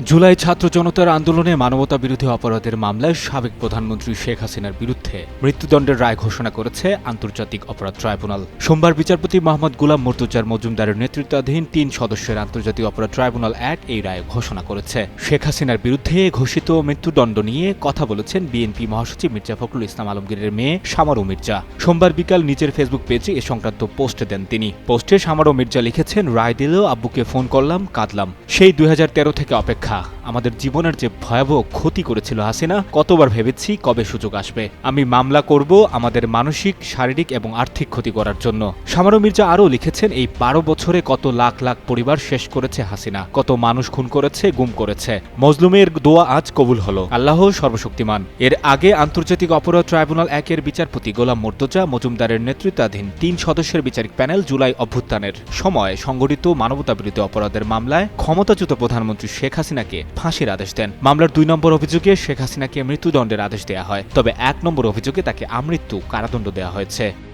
জুলাই ছাত্র জনতার আন্দোলনে মানবতা বিরোধী অপরাধের মামলায় সাবেক প্রধানমন্ত্রী শেখ হাসিনার বিরুদ্ধে মৃত্যুদণ্ডের রায় ঘোষণা করেছে আন্তর্জাতিক অপরাধ ট্রাইব্যুনাল। সোমবার বিচারপতি মোহাম্মদ গুলাম মর্তুজার মজুমদারের নেতৃত্বাধীন তিন সদস্যের আন্তর্জাতিক অপরাধ ট্রাইব্যুনাল এক এই রায় ঘোষণা করেছে। শেখ হাসিনার বিরুদ্ধে ঘোষিত মৃত্যুদণ্ড নিয়ে কথা বলেছেন বিএনপি মহাসচিব মির্জা ফখরুল ইসলাম আলমগীরের মেয়ে সামারু মির্জা। সোমবার বিকাল নিজের ফেসবুক পেজে এ সংক্রান্ত পোস্ট দেন তিনি। পোস্টে সামারু মির্জা লিখেছেন, রায় দিলেও আব্বুকে ফোন করলাম, কাঁদলাম। সেই দুই হাজার তেরো থেকে অপেক্ষা 他 আমাদের জীবনের যে ভয়াবহ ক্ষতি করেছিল হাসিনা, কতবার ভেবেছি কবে সুযোগ আসবে। আমি মামলা করব আমাদের মানসিক, শারীরিক এবং আর্থিক ক্ষতি করার জন্য। সামারু মির্জা আরও লিখেছেন, এই বারো বছরে কত লাখ লাখ পরিবার শেষ করেছে হাসিনা, কত মানুষ খুন করেছে, গুম করেছে। মজলুমের দোয়া আজ কবুল হলো। আল্লাহ সর্বশক্তিমান। এর আগে আন্তর্জাতিক অপরাধ ট্রাইব্যুনাল একের বিচারপতি গোলাম মোর্তজা মজুমদারের নেতৃত্বাধীন তিন সদস্যের বিচারিক প্যানেল জুলাই অভ্যুত্থানের সময় সংগঠিত মানবতাবিরোধী অপরাধের মামলায় ক্ষমতাচ্যুত প্রধানমন্ত্রী শেখ হাসিনাকে ফাঁসির আদেশ দেন। মামলার দুই নম্বর অভিযোগে শেখ হাসিনাকে মৃত্যুদণ্ডের আদেশ দেওয়া হয়। তবে এক নম্বর অভিযোগে তাকে আমৃত্যু কারাদণ্ড দেওয়া হয়েছে।